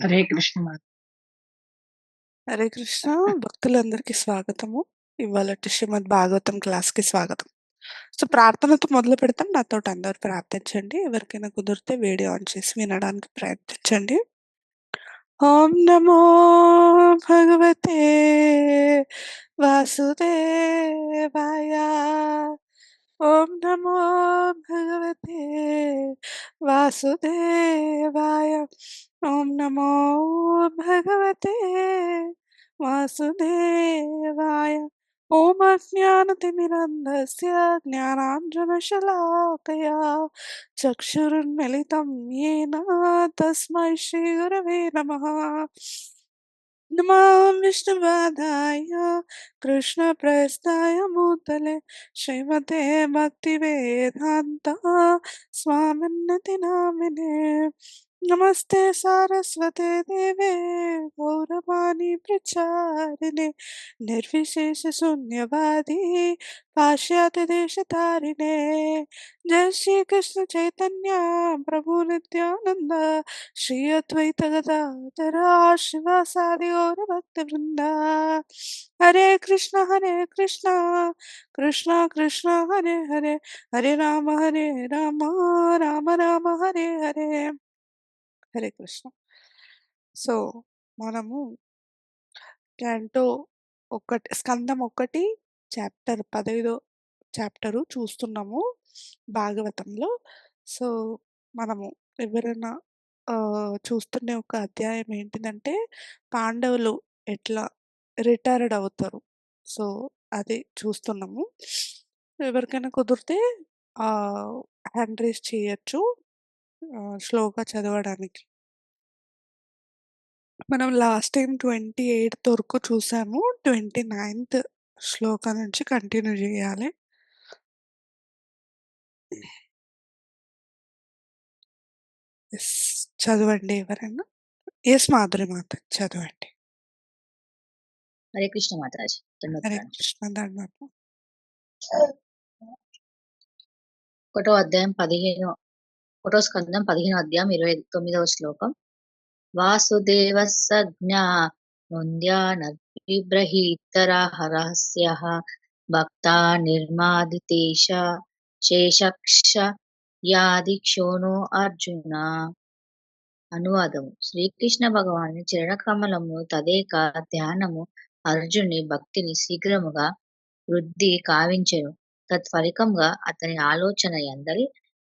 హరే కృష్ణ మాత. హరే కృష్ణ భక్తులందరికీ స్వాగతము. ఇవాళటి శ్రీమద్ భాగవతం క్లాస్‌కి స్వాగతం. సో, ప్రార్థనతో మొదలు పెడతాం. నాతోటి అందరూ ప్రార్థించండి. ఎవరికైనా కుదిరితే వీడియో ఆన్ చేసి వినడానికి ప్రయత్నించండి. ఓం నమో భగవతే వాసుదేవాయ. ఓం నమో భగవతే వాసుదేవాయ. ఓం నమో భగవతే వాసుదేవాయ. ఓం అజ్ఞానతిమిరంధస్య జ్ఞానాంజనశలాకయా చక్షురున్మిలితం येन తస్మై శ్రీగురవే నమః. नमां कृष्ण प्रस्ताय भूतले श्रीमते भक्ति भक्तिवेदान्ता स्वामिन्नतिनामिने నామినే నమస్తే సారస్వతే దేవే గౌరవాణి ప్రచారిణే నిర్విశేష శూన్యవాది పాశ్చాత్య దేశతారిణే జయ శ్రీకృష్ణ చైతన్య ప్రభు నిత్యానంద శ్రీ అద్వైత గదాధర శివాసాది గౌర భక్త వృంద హరే కృష్ణ హరే కృష్ణ కృష్ణ కృష్ణ హరే హరే హరే రామ హరే రామ రామ రామ హరే కృష్ణ. సో మనము క్యాంటో ఒకటి స్కందం ఒకటి చాప్టర్ పదహైదో చాప్టరు చూస్తున్నాము భాగవతంలో. సో మనము ఎవరైనా చూస్తున్న ఒక అధ్యాయం ఏంటిదంటే పాండవులు ఎట్లా రిటైర్డ్ అవుతారు. సో అది చూస్తున్నాము. ఎవరికైనా కుదిరితే హ్యాండ్ రేస్ చేయొచ్చు. స్లోగా చదవడానికి. మనం లాస్ట్ టైం ట్వంటీ ఎయిత్ వరకు చూసాము. ట్వంటీ నైన్త్ శ్లోక నుంచి కంటిన్యూ చేయాలి. ఎస్ చదవండి ఎవరైనా. ఎస్ మాధురి మాత చదవండి. హరే కృష్ణ మాతాజీ హరే కృష్ణ ఒకటో అధ్యాయం పదిహేను ఒకటో స్కందం పదిహేను అధ్యాయం ఇరవై తొమ్మిదవ శ్లోకం. వాసుదేవ సజ్ఞా రహస్య భక్తా నిర్మాదితేష శేషక్ష యాదిక్షోణో అర్జున. అనువాదము శ్రీకృష్ణ భగవాని చరణకమలము తదేక ధ్యానము అర్జుని భక్తిని శీఘ్రముగా వృద్ధి కావించెను. తత్ఫలికంగా అతని ఆలోచన ఎందరి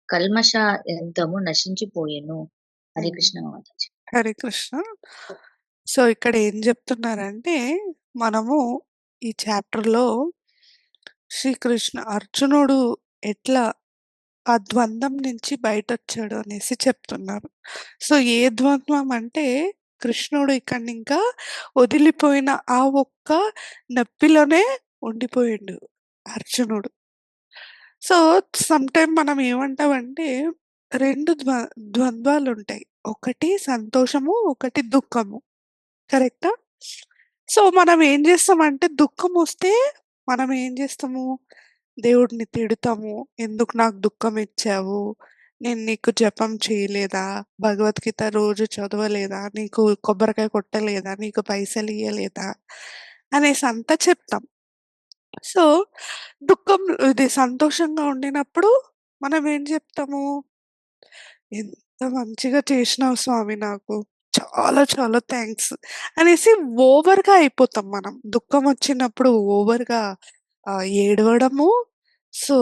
కల్మష ఎంతము నశించిపోయెను. హరి కృష్ణ మాతాజీ. హరే కృష్ణ. సో ఇక్కడ ఏం చెప్తున్నారంటే మనము ఈ చాప్టర్లో శ్రీకృష్ణ అర్జునుడు ఎట్లా ఆ ద్వంద్వం నుంచి బయట వచ్చాడు అనేసి చెప్తున్నారు. సో ఏ ద్వంద్వం అంటే కృష్ణుడు ఇక్కడ ఇంకా వదిలిపోయిన ఆ ఒక్క నొప్పిలోనే ఉండిపోయిండు అర్జునుడు. సో సమ్ టైం మనం ఏమంటామంటే రెండు ద్వ ద్వంద్వాలు ఉంటాయి ఒకటి సంతోషము ఒకటి దుఃఖము. కరెక్టా? సో మనం ఏం చేస్తామంటే దుఃఖం వస్తే మనం ఏం చేస్తాము? దేవుడిని తిడతాము. ఎందుకు నాకు దుఃఖం ఇచ్చావు? నేను నీకు జపం చేయలేదా? భగవద్గీత రోజు చదవలేదా? నీకు కొబ్బరికాయ కొట్టలేదా? నీకు పైసలు ఇయ్యలేదా అనేసి అంతా చెప్తాం. సో దుఃఖం ఇది సంతోషంగా ఉండినప్పుడు మనం ఏం చెప్తాము? ఎంత మంచిగా చేసినావు స్వామి నాకు. చాలా చాలా థ్యాంక్స్ అనేసి ఓవర్గా అయిపోతాం మనం. దుఃఖం వచ్చినప్పుడు ఓవర్గా ఏడవడము. సో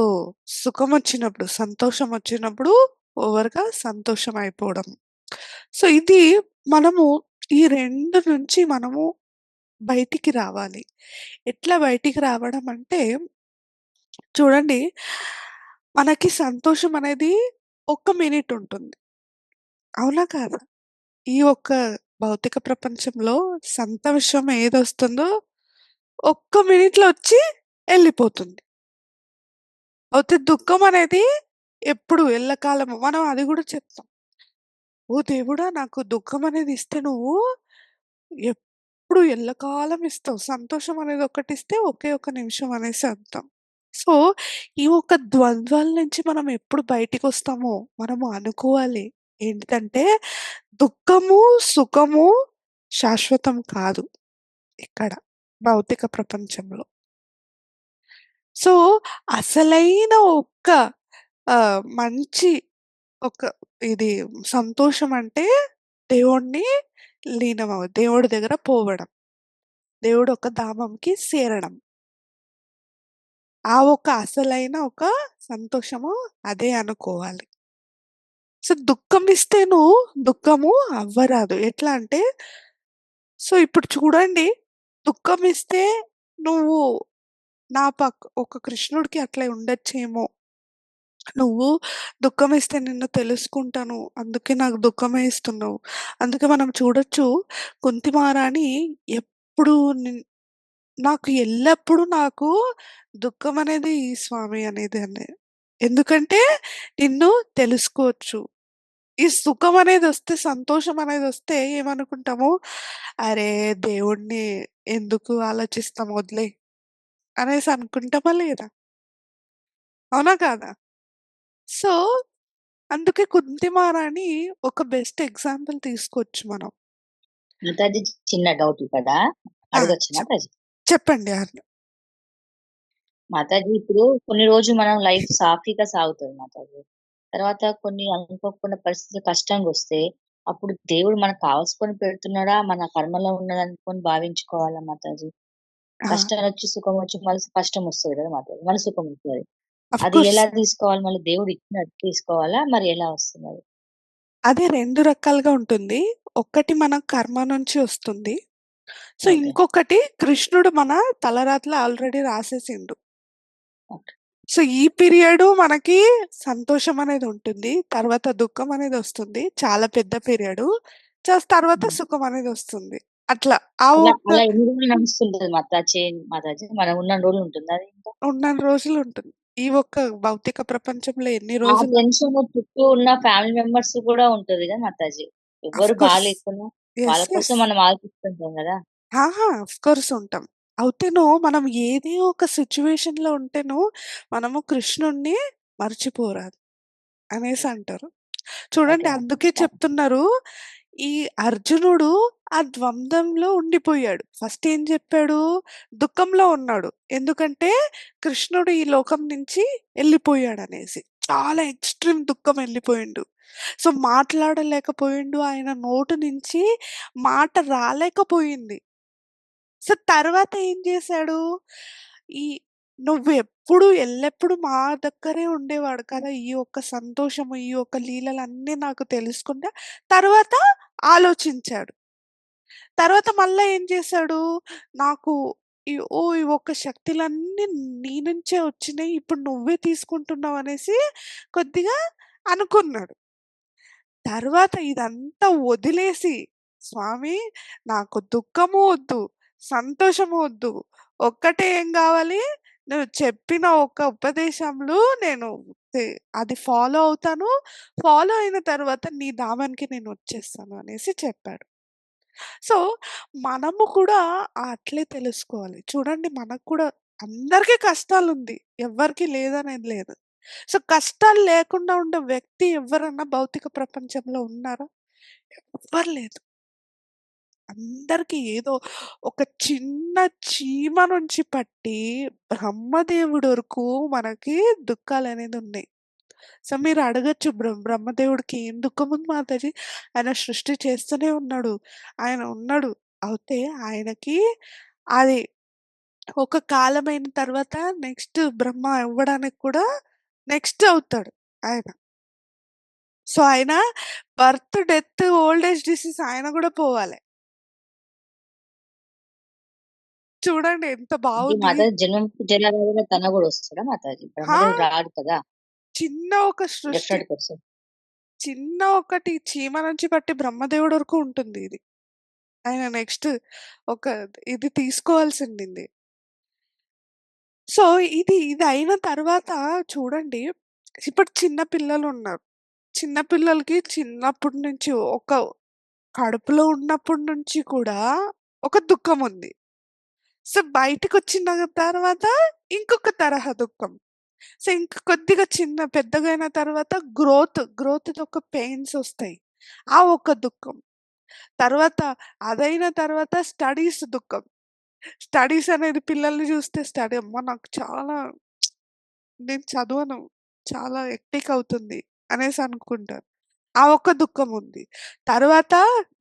సుఖం వచ్చినప్పుడు సంతోషం వచ్చినప్పుడు ఓవర్గా సంతోషం అయిపోవడం. సో ఇది మనము ఈ రెండు నుంచి మనము బయటికి రావాలి. ఎట్లా బయటికి రావడం అంటే చూడండి మనకి సంతోషం అనేది ఒక్క మినిట్ ఉంటుంది. అవునా కాదా? ఈ ఒక్క భౌతిక ప్రపంచంలో సంతోషం ఏదొస్తుందో ఒక్క మినిట్లో వచ్చి వెళ్ళిపోతుంది అయితే దుఃఖం అనేది ఎప్పుడు ఎల్లకాలము. మనం అది కూడా చెప్తాం. ఓ దేవుడా నాకు దుఃఖం అనేది ఇస్తే నువ్వు ఎప్పుడు ఎల్లకాలం ఇస్తావు సంతోషం అనేది ఒకటి ఇస్తే ఒకే ఒక నిమిషం అనేసి అంటాం సో ఈ ఒక ద్వంద్వాల నుంచి మనం ఎప్పుడు బయటికి వస్తామో మనము అనుకోవాలి. ఏంటంటే దుఃఖము, సుఖము శాశ్వతం కాదు ఇక్కడ భౌతిక ప్రపంచంలో. సో, అసలైన ఒక్క మంచి ఒక ఇది సంతోషం అంటే దేవుణ్ణి లీనమవ దేవుడి దగ్గర పోవడం. దేవుడు ఒక ధామంకి చేరడం. ఆ ఒక అసలైన ఒక సంతోషము అదే అనుకోవాలి. సో, దుఃఖమిస్తేను దుఃఖము అవ్వరాదు. ఎట్లా అంటే సో, ఇప్పుడు చూడండి దుఃఖం ఇస్తే నువ్వు నా పక్ ఒక కృష్ణుడికి అట్లా ఉండొచ్చేమో. నువ్వు దుఃఖమిస్తే నిన్ను తెలుసుకుంటాను. అందుకే నాకు దుఃఖమేస్తున్నావు అందుకే మనం చూడొచ్చు కుంతిమారాణి ఎప్పుడు నాకు ఎల్లప్పుడూ నాకు దుఃఖమనేది ఈ స్వామి అనేది అనే. ఎందుకంటే నిన్ను తెలుసుకోవచ్చు. ఈ సుఖం అనేది వస్తే సంతోషం అనేది వస్తే ఏమనుకుంటాము, అరే! దేవుడిని ఎందుకు ఆలోచిస్తాం వదిలే అనేసి అనుకుంటామా లేదా? అవునా కాదా? సో, అందుకే కుంతి మహారాణి ఒక బెస్ట్ ఎగ్జాంపుల్ తీసుకోవచ్చు మనం. చిన్న డౌట్ కదా! ఆ! అడగొచ్చా చెప్ మాతాజీ? చెప్పండి. మాతాజీ ఇప్పుడు కొన్ని రోజులు మనం లైఫ్ సాఫీగా సాగుతది మాతాజీ. తర్వాత కొన్ని అనుకోకుండా పరిస్థితులు కష్టంగొస్తే అప్పుడు దేవుడు మనకు కావాల్సుకొని పెడుతున్నాడా? మన కర్మలో ఉన్నదనుకోని భావించుకోవాలా మాతాజీ? ఆ! కష్టాలొచ్చి, సుఖమొచ్చి మళ్ళీ కష్టమొస్తది కదా మాతాజీ! మళ్ళీ సుఖమొస్తది. అది. ఎలా తీసుకోవాలి? మళ్ళీ దేవుడు ఇచ్చినట్టు తీసుకోవాలా? మరి ఎలా వస్తుందది? అదే 2 రకాలుగా ఉంటుంది. ఒకటి మన కర్మ నుంచి వస్తుంది. So, okay. ఇంకొకటి కృష్ణుడు మన తలరాతలో ఆల్రెడీ రాసేసిండు. ఓకే. సో, ఈ పీరియడు మనకి సంతోషం అనేది ఉంటుంది. తర్వాత దుఃఖం అనేదొస్తుంది. చాలా పెద్ద పీరియడు. తర్వాత. సుఖం అనేదొస్తుంది. అట్లా. ఆ అలా ఒక్క అలా ఎన్ని రోజులు నడుస్తుంటది మాతా చేంజ్ మాతాజీ? మనం ఉన్నన్ని రోజులు ఉంటుందా అది ఇంకా? ఉన్నన్ని రోజులు ఉంటుంది. ఈ ఒక్క భౌతిక ప్రపంచంలో ఎన్ని ఆ రోజులు టెన్షన్ చుట్టూ ఉన్న ఫ్యామిలీ మెంబర్స్ కూడా ఉంటది కదా మాతాజీ! ఎవ్వరు అఫ్‌కోర్స్. బాలేకున్నా వాళ్ళ యెస్. కోసం యెస్. మనం ఆలోచిస్తుంటాం గదా! ఆహా! అఫ్‌కోర్స్ ఉంటాం. అవుతేను మనం ఏదే ఒక సిట్యుయేషన్‌లో ఉంటేను మనము కృష్ణుడిని మర్చిపోరాదు అనేసి అంటారు. చూడండి అందుకే. చెప్తున్నారు. ఈ అర్జునుడు ఆ ద్వంద్వంలో ఉండిపోయాడు. ఫస్ట్ ఏం చెప్పాడు? దుఃఖంలో ఉన్నాడు. ఎందుకంటే కృష్ణుడు ఈ లోకం నుంచి వెళ్ళిపోయాడు అనేసి చాలా ఎక్స్‌ట్రీమ్ దుఃఖం వెళ్ళిపోయిండు సో, మాట్లాడలేకపోయిండు. ఆయన నోటు నుంచి మాట రాలేకపోయింది. సో, తర్వాత ఏం చేశాడు? ఈ నువ్వు ఎప్పుడు ఎల్లెప్పుడు మా దగ్గరే ఉండేవాడు కదా! ఈ యొక్క సంతోషము, ఈ యొక్క లీలలన్నీ నాకు తెలుసుకుంటా తర్వాత ఆలోచించాడు. తర్వాత మళ్ళీ ఏం చేశాడు? నాకు ఓ ఈ ఒక్క శక్తులన్నీ నీ నుంచే వచ్చినాయి. ఇప్పుడు నువ్వే తీసుకుంటున్నావనేసి కొద్దిగా అనుకున్నాడు. తర్వాత ఇదంతా వదిలేసి, స్వామి నాకు దుఃఖము వద్దు, సంతోషము వద్దు. ఒక్కటే ఏం కావాలి నువ్వు చెప్పిన ఒక ఉపదేశంలో నేను అది ఫాలో అవుతాను. ఫాలో అయిన తర్వాత నీ దామానికి నేను వచ్చేస్తాను అనేసి చెప్పాడు. సో, మనము కూడా అట్లే తెలుసుకోవాలి. చూడండి మనకు కూడా అందరికీ కష్టాలుంది. ఎవరికి లేదనేది లేదు. సో, కష్టాలు లేకుండా ఉండే వ్యక్తి ఎవరన్నా భౌతిక ప్రపంచంలో ఉన్నారా? ఎవ్వరు లేదు. అందరికి ఏదో ఒక చిన్న చీమ నుంచి పట్టి బ్రహ్మదేవుడి వరకు మనకి దుఃఖాలు అనేది ఉన్నాయి. సో, మీరు అడగొచ్చు బ్ర బ్రహ్మదేవుడికి ఏం దుఃఖం ఉంది మాతాజీ? ఆయన సృష్టి చేస్తూనే ఉన్నాడు. ఆయన ఉన్నాడు. అయితే ఆయనకి అది ఒక కాలమైన తర్వాత నెక్స్ట్ బ్రహ్మ ఇవ్వడానికి కూడా నెక్స్ట్ అవుతాడు ఆయన. సో, ఆయన birth, death, old age disease ఆయన కూడా పోవాలి. చూడండి ఎంత. మాతాజీ తన మాతాజీ? రాడు కదా! చిన్న ఒక సృష్టి. చిన్న ఒకటి చీమ నుంచి పట్టి బ్రహ్మదేవుడి వరకు ఉంటుంది ఇది. ఆయన నెక్స్ట్ ఒక ఇది తీసుకోవాల్సిందింది. సో, ఇది ఇది అయిన తర్వాత చూడండి, ఇప్పుడు చిన్న పిల్లలున్నారు. చిన్న పిల్లలకి చిన్నప్పటి నుంచి ఒక కడుపులో ఉన్నప్పటి నుంచి కూడా ఒక దుఃఖముంది. సో, బయటికొచ్చిన తర్వాత ఇంకొక తరహా దుఃఖం. సో, ఇంక కొద్దిగా చిన్న పెద్దగయిన తర్వాత గ్రోత్, గ్రోత్ దొక పెయిన్స్ వస్తాయి ఆ ఒక్క దుఃఖం. తర్వాత అదైన తర్వాత స్టడీస్ దుఃఖం. స్టడీస్ అనేది పిల్లల్ని చూస్తే స్టడీ అమ్మ నాకు చాలా నేను చదవను. చాలా ఎక్టిక్ అవుతుంది అనేసి అనుకుంటారు. ఆ ఒక్క దుఃఖం ఉంది. తర్వాత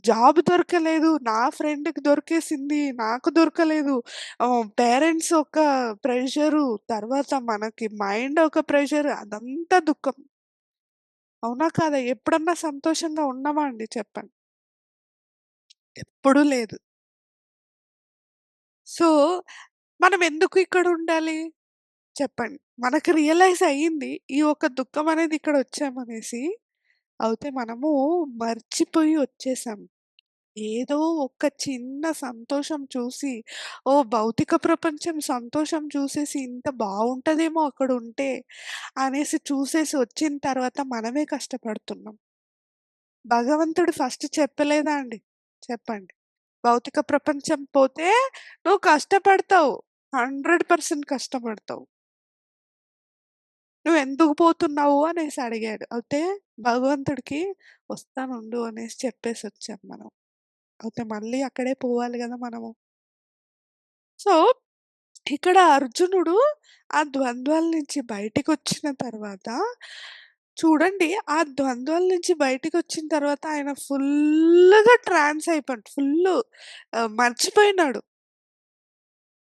జాబ్ దొరకలేదు. నా ఫ్రెండ్‌కి దొరికేసింది. నాకు దొరకలేదు. పేరెంట్స్ ఒక ప్రెషరు. తర్వాత మనకి మైండ్ ఒక ప్రెషర్ అదంతా దుఃఖం. అవునా? కాదా? ఎప్పుడన్నా సంతోషంగా ఉన్నామా అండి చెప్పండి? ఎప్పుడూ లేదు. సో, మనం ఎందుకు ఇక్కడ ఉండాలి చెప్పండి. మనకు రియలైజ్ అయ్యింది. ఈ ఒక్క దుఃఖం అనేది ఇక్కడ వచ్చామనేసి అయితే మనము మర్చిపోయి వచ్చేసాం. ఏదో ఒక చిన్న సంతోషం చూసి, ఓ భౌతిక ప్రపంచం సంతోషం చూసేసి ఇంత బావుంటదేమో అక్కడుంటే అనేసి చూసేసి వచ్చిన తర్వాత మనమే కష్టపడుతున్నాం. భగవంతుడు ఫస్ట్ చెప్పలేదా అండి? చెప్పండి. భౌతిక ప్రపంచం పోతే నువ్వు కష్టపడతావు. 100% కష్టపడతావు. నువ్వు ఎందుకు పోతున్నావు అనేసి అడిగాడు. అయితే భగవంతుడికి వస్తానుండు అనేసి చెప్పేసి వచ్చాం మనం. అయితే మళ్ళీ అక్కడే పోవాలి కదా మనము. సో, ఇక్కడ అర్జునుడు ఆ ద్వంద్వాల నుంచి బయటికొచ్చిన తర్వాత చూడండి ఆ ద్వంద్వాల నుంచి బయటికొచ్చిన తర్వాత ఆయన ఫుల్గా ట్రాన్స్ అయిపోయాడు. ఫుల్ మర్చిపోయినాడు.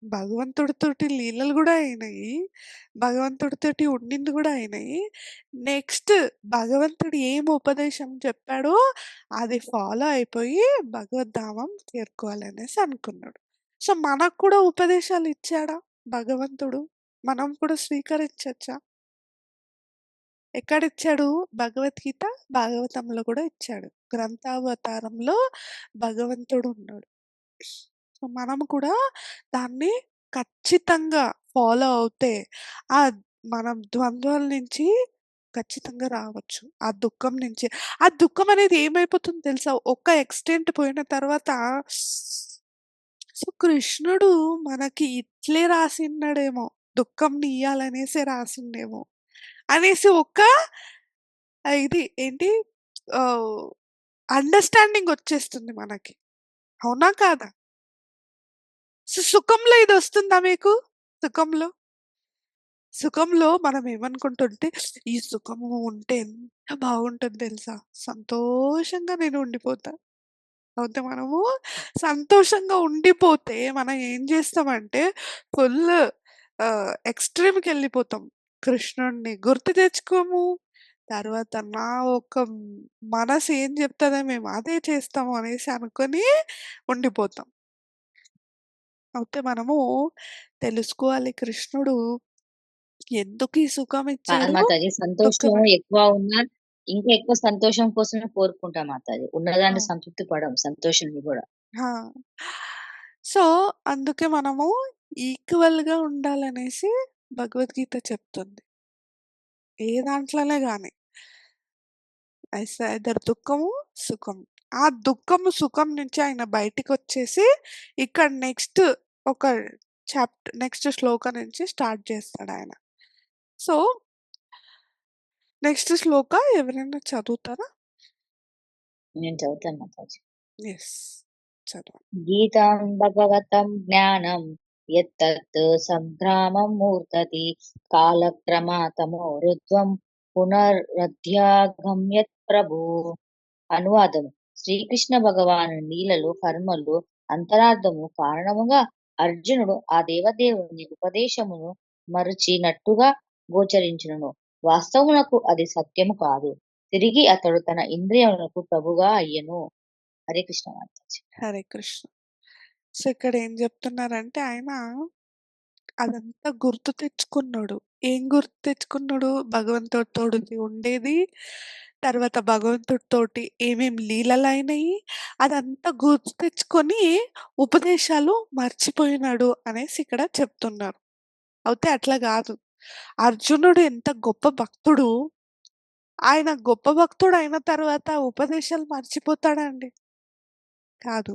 భగవంతుడితోటి లీలలు కూడా అయినాయి భగవంతుడితోటి ఉండింది కూడా అయినాయి నెక్స్ట్ భగవంతుడు ఏం ఉపదేశం చెప్పాడో అది ఫాలో అయిపోయి భగవద్ధామం చేరుకోవాలనేసి అనుకున్నాడు. సో, మనకు కూడా ఉపదేశాలు ఇచ్చాడా భగవంతుడు? మనం కూడా స్వీకరించొచ్చా? ఎక్కడిచ్చాడు? భగవద్గీత, భాగవతంలో కూడా ఇచ్చాడు. గ్రంథావతారంలో భగవంతుడున్నాడు. సో, మనం కూడా దాన్ని ఖచ్చితంగా ఫాలో అవుతే ఆ మనం ద్వంద్వాల నుంచి ఖచ్చితంగా రావచ్చు. ఆ దుఃఖం నుంచి. ఆ దుఃఖం అనేది ఏమైపోతుందో తెలుసా? ఒక ఎక్స్‌టెంట్ పోయిన తర్వాత సో, కృష్ణుడు మనకి ఇట్లే రాసిన్నాడేమో. దుఃఖంనియ్యాలనేసే రాసిండేమో. అనేసి ఒక ఇది ఏంటి అండర్‌స్టాండింగ్ వచ్చేస్తుంది మనకి. అవునా? కాదా? సో సుఖంలో ఇదొస్తుందా మీకు? సుఖంలో? సుఖంలో మనం ఏమనుకుంటుంటే ఈ సుఖము ఉంటే ఎంత బాగుంటుంది తెలుసా? సంతోషంగా నేను ఉండిపోతా. అయితే మనము సంతోషంగా ఉండిపోతే మనం ఏం చేస్తామంటే ఫుల్ ఎక్స్ట్రీమ్కి వెళ్ళిపోతాం కృష్ణుడిని గుర్తు తెచ్చుకోము. తర్వాత నా ఒక మనసు ఏం చెప్తుందో మేము అదే చేస్తాము అనేసి అనుకొని ఉండిపోతాం. అయితే మనము తెలుసుకోవాలి కృష్ణుడు ఎందుకు ఈ సుఖం ఇచ్చాడు? మాతాజీ. సంతోషం దుఃఖం ఎక్కువ ఉన్నా, ఇంకా ఎక్కువ సంతోషం కోసమే కోరుకుంటాం మాతాజీ. ఉన్నదాంట్లో అవును. సంతృప్తి పడం సంతోషాన్ని గూడా. ఆ! సో, అందుకే మనము ఈక్వల్‌గా ఉండాలనేసి భగవద్గీత చెప్తుంది. ఏ దాంట్లోనే గాని. ఐస్ ఐదర్ దుఃఖము, సుఖం. ఆ దుఃఖము, సుఖం నుంచి ఆయన బయటికొచ్చేసి ఇక్కడ నెక్స్ట్ ఒక చాప్ట్ నెక్స్ట్ శ్లోక నుంచి స్టార్ట్ చేస్తాడాయన. సో నెక్స్ట్ శ్లోక ఎవరైనా చదువుతారా? నేను చదువుతాను మాతాజీ. యెస్. చదవండి. గీతాం భగవతం జ్ఞానం యత్తత్ సంగ్రామం మూర్తతి కాలక్రమాతమో రుధ్వం పునరధ్యాగమ్యత్ ప్రభు. అనువాదము శ్రీకృష్ణ భగవాను లీలలు, కర్మలు అంతరార్థము కారణముగా అర్జునుడు ఆ దేవదేవుని ఉపదేశమును మరచినట్టుగా గోచరించును. వాస్తవమునకు అది సత్యము కాదు. తిరిగి అతడు తన ఇంద్రియములకు ప్రభుగా అయ్యను హరే కృష్ణ హరే కృష్ణ. సో, ఇక్కడ ఏం చెప్తున్నారంటే ఆయన అదంతా గుర్తు తెచ్చుకున్నాడు. ఏం గుర్తు తెచ్చుకున్నాడు? భగవంతుడితోటి ఉండేది. తర్వాత భగవంతుడితోటి ఏమేమి లీలలు అయినాయి అదంతా గుర్తు తెచ్చుకొని ఉపదేశాలు మర్చిపోయినాడు అనేసి ఇక్కడ చెప్తున్నారు. అయితే అట్లా కాదు అర్జునుడు ఎంత గొప్ప భక్తుడు. ఆయన గొప్ప భక్తుడు అయిన తర్వాత ఉపదేశాలు మర్చిపోతాడండి కాదు.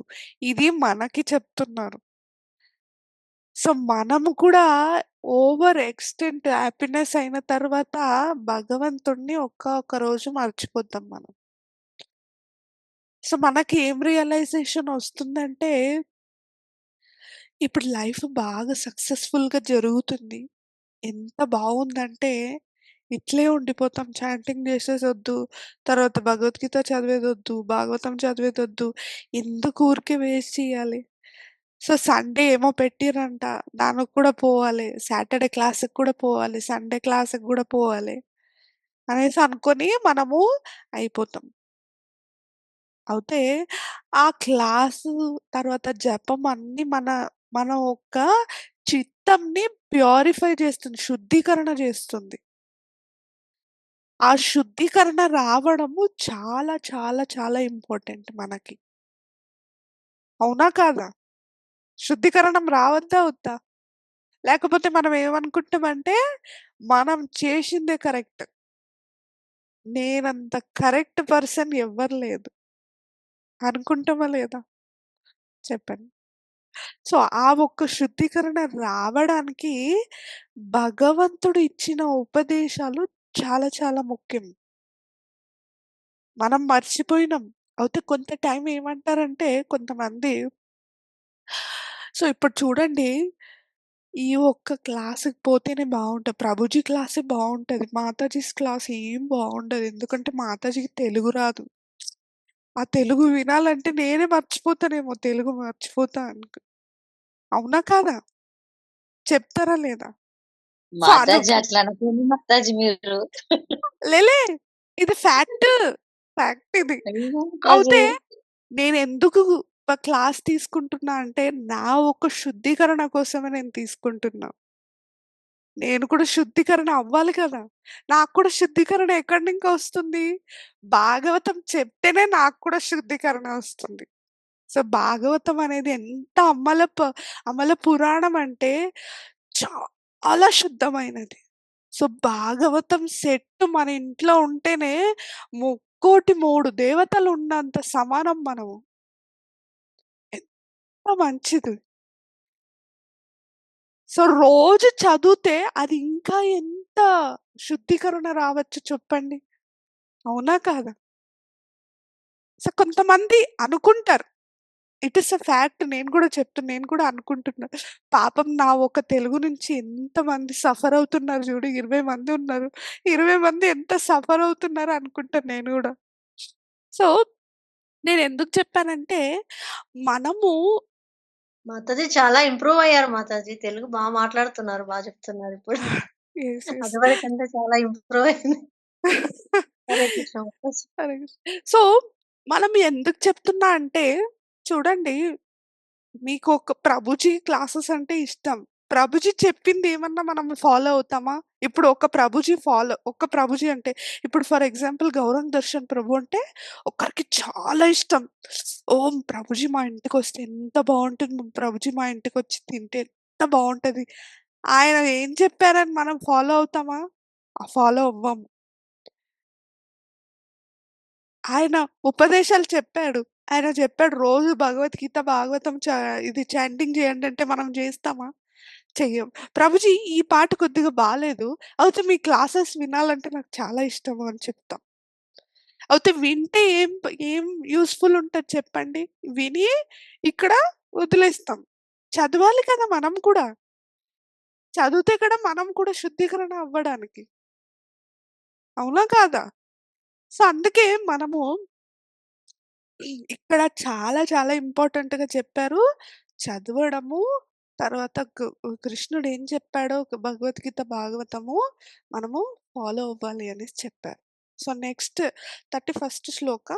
ఇది మనకి చెప్తున్నారు. సో, మనము కూడా ఓవర్ ఎక్స్‌టెంట్ హ్యాపీనెస్ అయిన తర్వాత భగవంతుడిని ఒక్క ఒక్క రోజు మర్చిపోతాం మనం. సో, మనకి ఏం రియలైజేషన్ వస్తుందంటే ఇప్పుడు లైఫ్ బాగా సక్సెస్‌ఫుల్‌గా జరుగుతుంది. ఎంత బావుందంటే ఇట్లే ఉండిపోతాం. చాంటింగ్ చేసేసొద్దు. తర్వాత భగవద్గీత చదివేదొద్దు. భాగవతం చదివేదొద్దు. ఎందుకు ఊరికే వేస్ట్ చేయాలి. సో, సండే ఏమో పెట్టిర్రంట. దానికి కూడా పోవాలి. సాటర్‌డే క్లాస్‌కి కూడా పోవాలి. సండే క్లాస్‌కి గూడా పోవాలి. అనేసి అనుకోని మనము అయిపోతాం. అయితే ఆ క్లాసు తర్వాత జపం అన్నీ మన మన యొక్క చిత్తంని ప్యూరిఫై చేస్తుంది. శుద్ధీకరణ చేస్తుంది. ఆ శుద్ధీకరణ రావడము చాలా చాలా చాలా ఇంపార్టెంట్ మనకి. అవునా? కాదా? శుద్ధీకరణం రావద్దా? వద్దా? లేకపోతే మనం ఏమనుకుంటామంటే మనం చేసిందే కరెక్ట్. నేనంత కరెక్ట్ పర్సన్ ఎవ్వరు లేదు. అనుకుంటామా లేదా? చెప్పండి. సో, ఆ ఒక్క శుద్ధీకరణ రావడానికి భగవంతుడు ఇచ్చిన ఉపదేశాలు చాలా చాలా ముఖ్యం. మనం మర్చిపోయినాం. అయితే కొంత టైం ఏమంటారంటే కొంతమంది సో, ఇప్పుడు చూడండి ఈ ఒక్క క్లాస్‌కి పోతేనే బావుంటది. ప్రభుజీ క్లాసే బావుంటది. మాతాజీస్ క్లాస్ ఏం బావుండదు. ఎందుకంటే మాతాజీకి తెలుగు రాదు. ఆ తెలుగు వినాలంటే నేనే మర్చిపోతానేమో తెలుగు మర్చిపోతా అనుకు అవునా? కాదా? చెప్తారా లేదా? సో, అను మాతాజీ అట్లా అనకండి మాతాజీ మీరు. లేలే. ఇది ఫ్యాక్ట్. ఫ్యాక్ట్ ఇది. అయ్యో! అయితే మాతాజీ. నేనెందుకు క్లాస్ తీసుకుంటున్నా అంటే నా ఒక శుద్ధీకరణ కోసమే నేను తీసుకుంటున్నా. నేను కూడా శుద్ధీకరణ అవ్వాలి కదా! నాకు కూడా శుద్ధీకరణ ఎక్కడి నుంచి వస్తుంది? భాగవతం చెప్తేనే నాకు కూడా శుద్ధీకరణ వస్తుంది. సో, భాగవతం అనేది ఎంత అమల అమల పురాణం అంటే చాలా శుద్ధమైనది. సో, భాగవతం సెట్ మన ఇంట్లో ఉంటేనే ముక్కోటి మూడు దేవతలు ఉన్నంత సమానం మనము. మంచిది. సో, రోజు చదివితే అది ఇంకా ఎంత శుద్ధీకరణ రావచ్చు చెప్పండి. అవునా? కాదా? సో, కొంతమంది అనుకుంటారు. ఇట్ ఈస్ ఎ ఫ్యాక్ట్ నేను కూడా చెప్తున్నా. నేను కూడా అనుకుంటున్నా. పాపం నా ఒక తెలుగు నుంచి ఎంతమంది సఫర్ అవుతున్నారు చూడు. 20 మంది ఉన్నారు. 20 మంది ఎంత సఫర్ అవుతున్నారు అనుకుంటాను నేను కూడా సో, నేను ఎందుకు చెప్పానంటే మనము మాతాజీ చాలా ఇంప్రూవ్ అయ్యారు మాతాజీ. తెలుగు బా మాట్లాడుతున్నారు. బా చెప్తున్నారు ఇప్పుడు. అదివరకంటే చాలా ఇంప్రూవ్ అయింది. సో, మనం ఎందుకు చెప్తున్నా అంటే చూడండి మీకు ఒక ప్రభుజీ క్లాసెస్ అంటే ఇష్టం. ప్రభుజీ చెప్పింది ఏమన్నా మనం ఫాలో అవుతామా? ఇప్పుడు ఒక ప్రభుజీ ఫాలో ఒక ప్రభుజీ అంటే ఇప్పుడు ఫర్ ఎగ్జాంపుల్ గౌరంగ్ దర్శన్ ప్రభు అంటే ఒకరికి చాలా ఇష్టం. ఓం ప్రభుజీ మా ఇంటికి వస్తే ఎంత బాగుంటుంది ప్రభుజీ మా ఇంటికొచ్చి తింటే ఎంత బాగుంటుంది ఆయన ఏం చెప్పారని మనం ఫాలో అవుతామా? ఆ! ఫాలో అవ్వము. ఆయన ఉపదేశాలు చెప్పాడు. ఆయన చెప్పాడు రోజు భగవద్గీత, భాగవతం ఇది చాంటింగ్ చేయండి అంటే మనం చేస్తామా? చెయ్యం. ప్రభుజీ ఈ పాట కొద్దిగా బాలేదు. అయితే మీ క్లాసెస్ వినాలంటే నాకు చాలా ఇష్టము అని చెప్తాం. అయితే వింటే ఏం ప ఏం యూజ్‌ఫుల్ ఉంటది చెప్పండి? విని ఇక్కడ వదిలేస్తాం. చదవాలి కదా మనం కూడా. చదివితే కదా మనం కూడా శుద్ధీకరణ అవ్వడానికి. అవునా? కాదా? సో, అందుకే మనము ఇక్కడ చాలా చాలా ఇంపార్టెంట్‌గా చెప్పారు. చదవడము, తర్వాత కృష్ణుడు ఏం చెప్పాడో భగవద్గీత, భాగవతము మనము ఫాలో అవ్వాలి అనేసి చెప్పారు. సో, నెక్స్ట్ 31 శ్లోక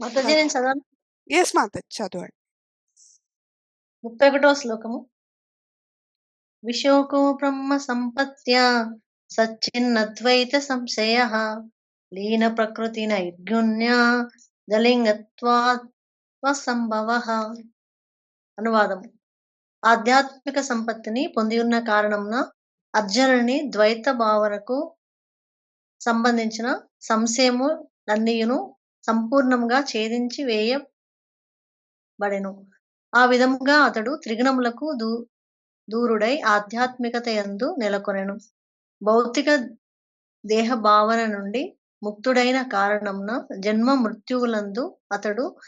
మాతాజీ నేను చదవనా? యెస్ మాతాజీ చదవండి. 31 శ్లోకము. విశోకో బ్రహ్మ సంపత్త్యా సచ్చిన్నద్వైత సంశయః లీన ప్రకృతి నైర్గుణ్యా దలింగత్వాత్ స్వసంభవః. అనువాదము. ఆధ్యాత్మిక సంపత్తిని పొందియున్న కారణమున అర్జునుని ద్వైత భావనకు సంబంధించిన సంశయములన్నీయును సంపూర్ణముగా ఛేదించి వేయబడెను. ఆ విధముగా అతడు త్రిగుణములకు దూ దూరుడై ఆధ్యాత్మికతయందు నెలకొనెను. భౌతిక దేహ భావన నుండి ముక్తుడైన కారణంన జన్మ మృత్యువులందు అతడు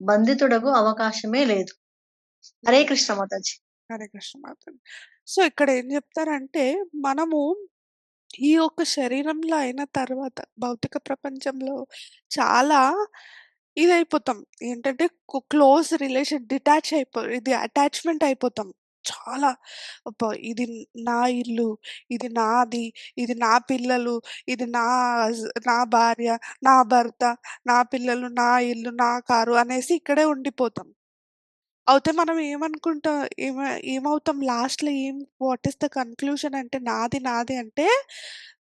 బంధితుడకు అవకాశమే లేదు. హరే కృష్ణ మాతాజీ. హరే కృష్ణ మాతాజీ. సో, ఇక్కడ ఏం చెప్తారంటే మనము ఈ యొక్క శరీరంలో అయిన తర్వాత భౌతిక ప్రపంచంలో చాలా ఇదైపోతాం. ఏంటంటే క్లోజ్ రిలేషన్ డిటాచ్ అయిపో ఇది అటాచ్‌మెంట్ అయిపోతాం. చాలా ఇది నా ఇల్లు, ఇది నాది, ఇది నా పిల్లలు, ఇది నా నా భార్య, నా భర్త, నా పిల్లలు, నా ఇల్లు, నా కారు అనేసి ఇక్కడే ఉండిపోతాం. అయితే మనం ఏమనుకుంటాం ఏమ ఏమవుతాం లాస్ట్‌లో ఏం వాట్ ఈస్ ద కన్‌క్లూజన్ అంటే నాది, నాది అంటే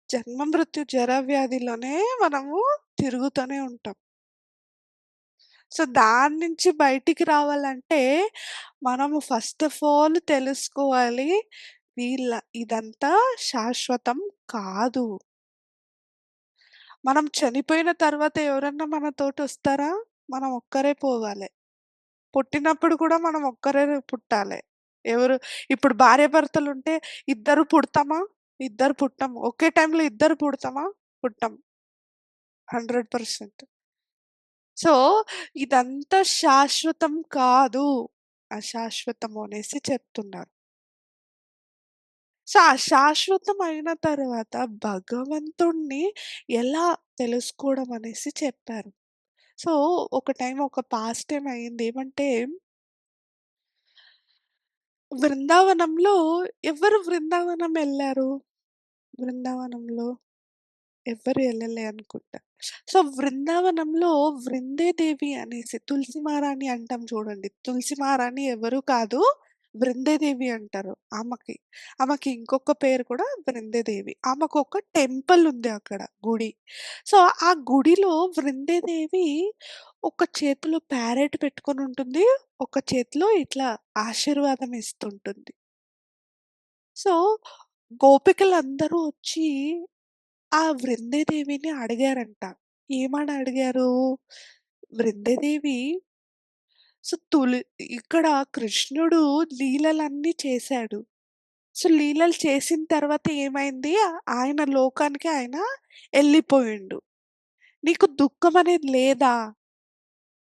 జన్మ, మృత్యు, జర, వ్యాధిలోనే మనము తిరుగుతూనే ఉంటాం. సో, దాని నుంచి బయటికి రావాలంటే మనము ఫస్ట్ ఆఫ్ ఆల్ తెలుసుకోవాలి. వీళ్ళ ఇదంతా శాశ్వతం కాదు. మనం చనిపోయిన తర్వాత ఎవరన్నా మనతోటొస్తారా? మనం ఒక్కరే పోవాలె. పుట్టినప్పుడు కూడా మనం ఒక్కరే పుట్టాలి ఎవరు ఇప్పుడు భార్యాభర్తలుంటే ఇద్దరు పుడతామా? ఇద్దరు పుట్టము. ఒకే టైంలో ఇద్దరు పుడతామా? పుట్టం. 100% సో, ఇదంతా శాశ్వతం కాదు. అశాశ్వతం అనేసి చెప్తున్నారు. సో, అశాశ్వతం అయిన తర్వాత భగవంతుణ్ణి ఎలా తెలుసుకోవడం అనేసి చెప్పారు. సో, ఒక టైం ఒక పాస్ట్ టైమ్ అయింది. ఏమంటే వృందావనంలో ఎవరు వృందావనం ఎళ్ళారు? వృందావనంలో ఎవ్వరు ఎళ్ళలే అనుకుంటా. సో, వృందావనంలో వృందేదేవి అనేసి తులసి మహారాణి అంటాం చూడండి. తులసి మహారాణి ఎవరు కాదు. వృందేదేవి అంటారు ఆమెకి. ఆమెకి ఇంకొక పేరు కూడా వృందేదేవి. ఆమెకొక టెంపుల్ ఉంది అక్కడ గుడి. సో, ఆ గుడిలో వృందేదేవి ఒక చేతిలో ప్యారెట్ పెట్టుకొని ఉంటుంది ఒక చేతిలో ఇట్లా ఆశీర్వాదం ఇస్తుంటుంది. సో, గోపికలందరూ వచ్చి ఆ వృందేదేవిని అడిగారంట. ఏమని అడిగారు? బృందేదేవి సో, తులి ఇక్కడ కృష్ణుడు లీలలన్నీ చేశాడు. సో, లీలలు చేసిన తర్వాత ఏమైంది? ఆయన లోకానికి ఆయన వెళ్ళిపోయిండు నీకు దుఃఖం అనేది లేదా?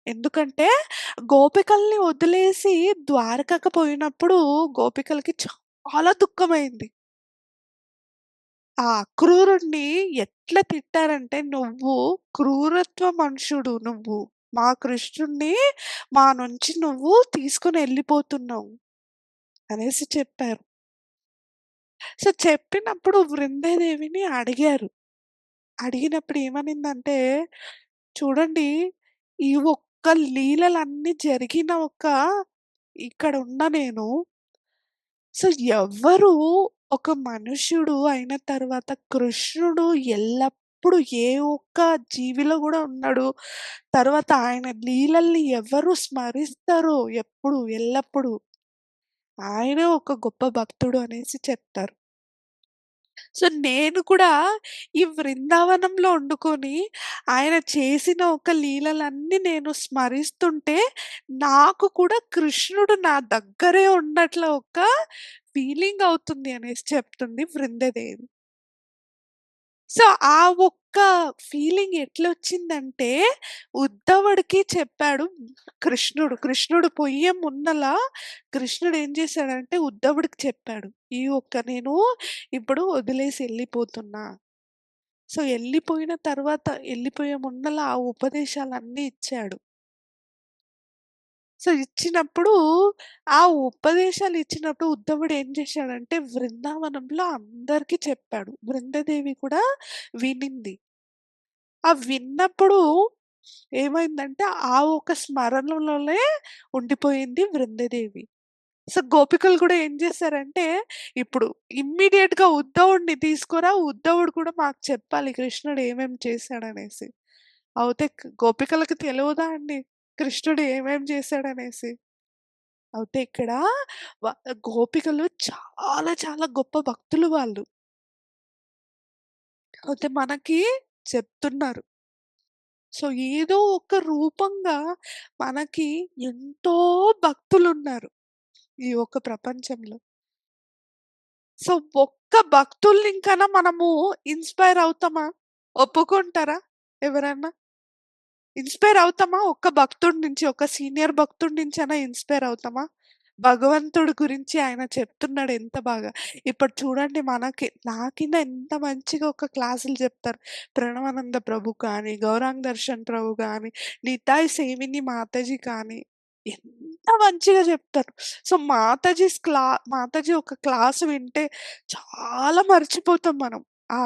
ఎందుకంటే గోపికల్ని వదిలేసి ద్వారకకు పోయినప్పుడు గోపికలకి చాలా దుఃఖమైంది. ఆ అక్రూరుణ్ణి ఎట్లా తిట్టారంటే, "నువ్వు క్రూరత్వ మనుషుడు నువ్వు. మా కృష్ణుణ్ణి మా నుంచి నువ్వు తీసుకొని వెళ్ళిపోతున్నావు అనేసి చెప్పారు. సో, చెప్పినప్పుడు వృందాదేవిని అడిగారు. అడిగినప్పుడు ఏమనిందంటే, చూడండి ఈ ఒక్క లీలలన్నీ జరిగిన ఒక ఇక్కడ ఉన్న నేను సో, ఎవ్వరు ఒక మనుష్యుడు అయిన తర్వాత కృష్ణుడు ఎప్పుడు ఏ ఒక్క జీవిలో కూడా ఉన్నాడు తర్వాత ఆయన లీలల్ని ఎవరు స్మరిస్తారో ఎప్పుడు ఎల్లప్పుడూ ఆయనే ఒక గొప్ప భక్తుడు అనేసి చెప్తారు. సో, నేను కూడా ఈ వృందావనంలో వండుకొని ఆయన చేసిన ఒక లీలలన్నీ నేను స్మరిస్తుంటే నాకు కూడా కృష్ణుడు నా దగ్గరే ఉన్నట్ల ఒక ఫీలింగ్ అవుతుంది అనేసి చెప్తుంది వృందదేవి సో, ఆ ఒక్క ఫీలింగ్ ఎట్లొచ్చిందంటే ఉద్ధవుడికి చెప్పాడు కృష్ణుడు. కృష్ణుడు పొయ్యే ముందల కృష్ణుడు ఏం చేశాడంటే ఉద్ధవుడికి చెప్పాడు. ఈ ఒక్క నేను ఇప్పుడు వదిలేసి వెళ్ళిపోతున్నా సో, వెళ్ళిపోయిన తర్వాత వెళ్ళిపోయే ముందల ఆ ఉపదేశాలన్నీ ఇచ్చాడు. సో, ఇచ్చినప్పుడు ఆ ఉపదేశాలు ఇచ్చినప్పుడు ఉద్ధవుడు ఏం చేశాడంటే వృందావనంలో అందరికి చెప్పాడు. బృందదేవి కూడా వినింది. ఆ విన్నప్పుడు ఏమైందంటే ఆ ఒక స్మరణలోనే ఉండిపోయింది బృందదేవి సో, గోపికలు కూడా ఏం చేశారంటే ఇప్పుడు ఇమ్మీడియేట్‌గా ఉద్ధవుడిని తీసుకురా, ఉద్ధవుడు కూడా మాకు చెప్పాలి కృష్ణుడు ఏమేమి చేశాడనేసి. అవుతే గోపికలకి తెలియదా అండి కృష్ణుడు ఏమేం చేశాడనేసి? అయితే ఇక్కడ గోపికలు చాలా చాలా గొప్ప భక్తులు వాళ్ళు. అయితే మనకి చెప్తున్నారు. సో, ఏదో ఒక రూపంగా మనకి ఎంతో భక్తులు ఉన్నారు ఈ ఒక ప్రపంచంలో. సో, ఒక్క భక్తుల్నింకన మనము ఇన్‌స్పైర్ అవుతామా? ఒప్పుకుంటారా ఎవరన్నా? ఇన్‌స్పైర్ అవుతామా? ఒక్క భక్తుడి నుంచి, ఒక సీనియర్ భక్తుడి నుంచి అయినా ఇన్‌స్పైర్ అవుతామా? భగవంతుడి గురించి ఆయన చెప్తున్నాడు ఎంత బాగా. ఇప్పుడు చూడండి మనకి నా కింద ఎంత మంచిగా ఒక క్లాసులు చెప్తారు. ప్రణవానంద ప్రభు కానీ, గౌరాంగ్ దర్శన్ ప్రభు కానీ నితాయ్ సేవిని మాతాజీ కానీ, ఎంత మంచిగా చెప్తారు. సో, మాతాజీ క్లా మాతాజీ ఒక క్లాస్ వింటే చాలా మర్చిపోతాం మనం. ఆ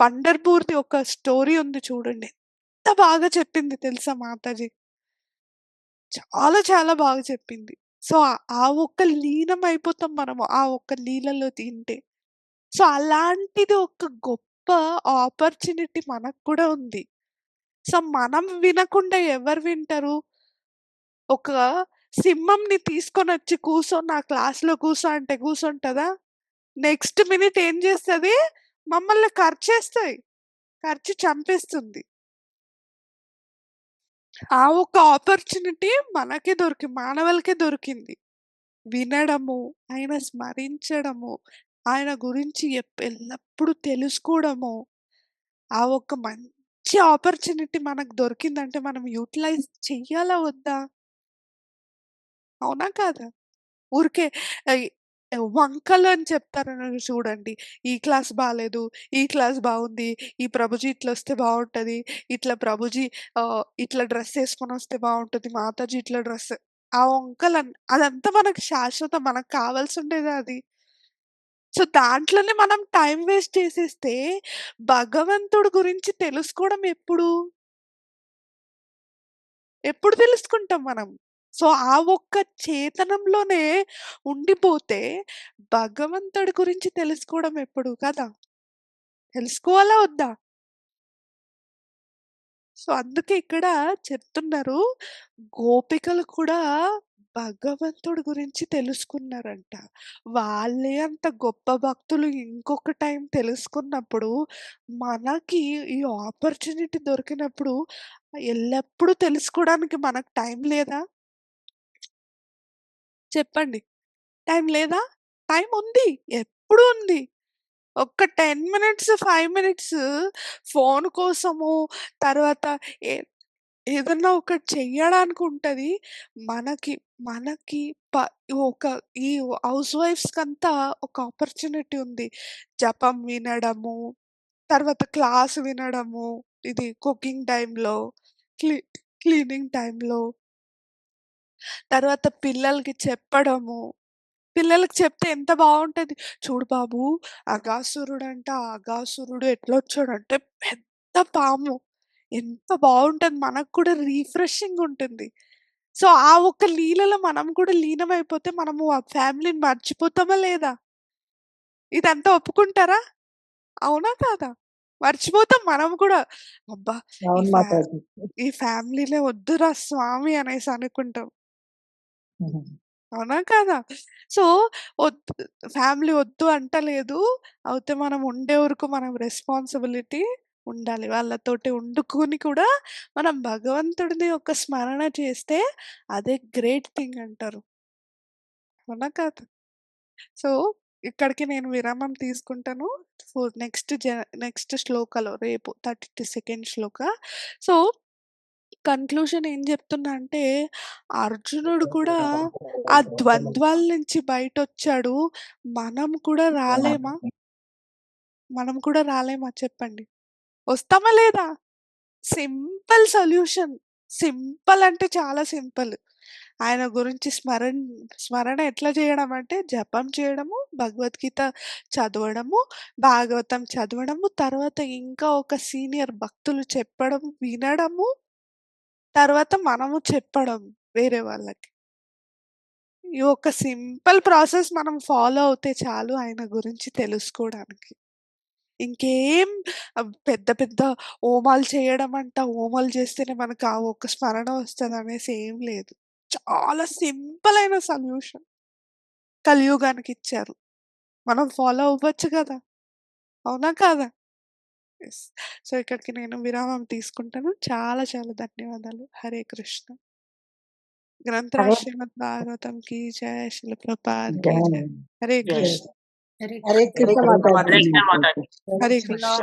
పండర్‌పూర్‌ది ఒక స్టోరీ ఉంది చూడండి. ఎంత బాగా చెప్పింది తెలుసా మాతాజీ. చాలా చాలా బాగా చెప్పింది. సో, ఆ ఒక్క లీనం అయిపోతాం మనము. ఆ ఒక్క లీలలో తింటే. సో, అలాంటిది ఒక గొప్ప ఆపర్చునిటీ మనకు కూడా ఉంది. సో, మనం వినకుండా ఎవరు వింటారు? ఒక సింహంని తీసుకొని వచ్చి కూసో నా క్లాస్‌లో కూసో అంటే కూర్చుంటుందా నెక్స్ట్ మినిట్ ఏం చేస్తుంది మమ్మల్ని ఖర్చేస్తాయి ఖర్చు చంపేస్తుంది. ఆ ఒక్క ఆపర్చునిటీ మనకే దొరికి మానవులకే దొరికింది. వినడము, ఆయన స్మరించడము, ఆయన గురించి ఎప్ ఎల్లప్పుడూ తెలుసుకోవడము. ఆ ఒక్క మంచి ఆపర్చునిటీ మనకు దొరికిందంటే మనం యూటిలైజ్ చెయ్యాలా వద్దా? అవునా కాదా? ఊరికే వంకలు అని చెప్తారు చూడండి. ఈ క్లాస్ బాగాలేదు ఈ క్లాస్ బాగుంది ఈ ప్రభుజీ ఇట్లొస్తే బాగుంటుంది ఇట్లా ప్రభుజీ ఇట్లా డ్రెస్ వస్తే బాగుంటుంది మాతాజీ ఇట్లా డ్రెస్ ఆ వంకలు అదంతా మనకు శాశ్వతం. మనకు కావాల్సి ఉండేది అది. సో, దాంట్లోనే మనం టైం వేస్ట్ చేసేస్తే భగవంతుడి గురించి తెలుసుకోవడం ఎప్పుడు? ఎప్పుడు తెలుసుకుంటాం మనం? సో, ఆ ఒక్క చేతనంలోనే ఉండిపోతే భగవంతుడి గురించి తెలుసుకోవడం ఎప్పుడు కదా! తెలుసుకోవాలా వద్దా? సో, అందుకే ఇక్కడ చెప్తున్నారు. గోపికలు కూడా భగవంతుడి గురించి తెలుసుకున్నారంట. వాళ్ళే అంత గొప్ప భక్తులు ఇంకొక టైం తెలుసుకున్నప్పుడు, మనకి ఈ ఆపర్చునిటీ దొరికినప్పుడు ఎల్లప్పుడూ తెలుసుకోవడానికి మనకు టైం లేదా? చెప్పండి. టైం లేదా? టైం ఉంది. ఎప్పుడు ఉంది. ఒక్క 10 మినిట్స్, ఫైవ్ మినిట్స్ ఫోన్ కోసము, తర్వాత ఏ ఏదన్నా ఒకటి చెయ్యడానికి ఉంటుంది మనకి, మనకి ప ఒక ఈ హౌస్ వైఫ్స్కి అంతా ఒక ఆపర్చునిటీ ఉంది. జపం వినడము, తర్వాత క్లాస్ వినడము, ఇది కుకింగ్ టైంలో క్లీ క్లీనింగ్ టైంలో తర్వాత పిల్లలకి చెప్పడము. పిల్లలకి చెప్తే ఎంత బావుంటది. చూడు బాబు అగాసురుడంట, అగాసురుడు ఎట్లొచ్చాడంటే పెద్ద పాము. ఎంత బావుంటది. మనకు కూడా రిఫ్రెషింగ్ ఉంటుంది. సో, ఆ ఒక్క లీలలో మనం కూడా లీనమైపోతే మనము ఆ ఫ్యామిలీని మర్చిపోతామా లేదా? ఇదంతా ఒప్పుకుంటారా? అవునా కాదా? మర్చిపోతాం మనం కూడా. అబ్బా! ఈ అవును ఫ్యా మాతాజీ. ఈ ఫ్యామిలీనే వద్దురా స్వామి అనేసి అనుకుంటాం. హుహు. అవునా కాదా? సో, ఫ్యామిలీ వద్దు అంటలేదు. అయితే మనం ఉండే వరకు మనం రెస్పాన్సిబిలిటీ ఉండాలి. వాళ్ళతోటి వండుకొని కూడా మనం భగవంతుడిని ఒక స్మరణ చేస్తే అదే గ్రేట్ థింగ్ అంటారు. అవునా కాదా? సో, ఇక్కడికి నేను విరామం తీసుకుంటాను. ఫోర్ నెక్స్ట్ జ నెక్స్ట్ శ్లోకలో రేపు 32 శ్లోక. సో, కన్క్లూజన్ ఏం చెప్తున్నా అంటే, అర్జునుడు కూడా ఆ ద్వంద్వాల నుంచి బయటొచ్చాడు. మనం కూడా రాలేమా? మనం కూడా రాలేమా చెప్పండి? వస్తామా లేదా? Simple solution. సింపుల్ అంటే చాలా సింపుల్. ఆయన గురించి స్మరణ్ స్మరణ ఎట్లా చేయడం అంటే జపం చేయడము, భగవద్గీత చదవడము, భాగవతం చదవడము, తర్వాత ఇంకా ఒక సీనియర్ భక్తులు చెప్పడం వినడము, తర్వాత మనము చెప్పడం వేరే వాళ్ళకి. ఈ ఒక సింపుల్ ప్రాసెస్ మనం ఫాలో అవుతే చాలు ఆయన గురించి తెలుసుకోవడానికి. ఇంకేం పెద్ద పెద్ద హోమాలు చేయడం అంట, ఓమాలు చేస్తేనే మనకు ఆ ఒక్క స్మరణ వస్తుంది అనేసి ఏం లేదు. చాలా సింపుల్ అయిన సొల్యూషన్. కలియుగానికి ఇచ్చారు. మనం ఫాలో అవ్వచ్చు కదా! అవునా కాదా? యెస్. సో, ఇక్కడికి నేను విరామం తీసుకుంటాను. చాలా చాలా ధన్యవాదాలు. హరే కృష్ణ. గ్రంథరాజ్ శ్రీమద్ భాగవతం కీ జయ. శిల కీ జయ. హరే కృష్ణ. హరే కృష్ణ హరే కృష్ణ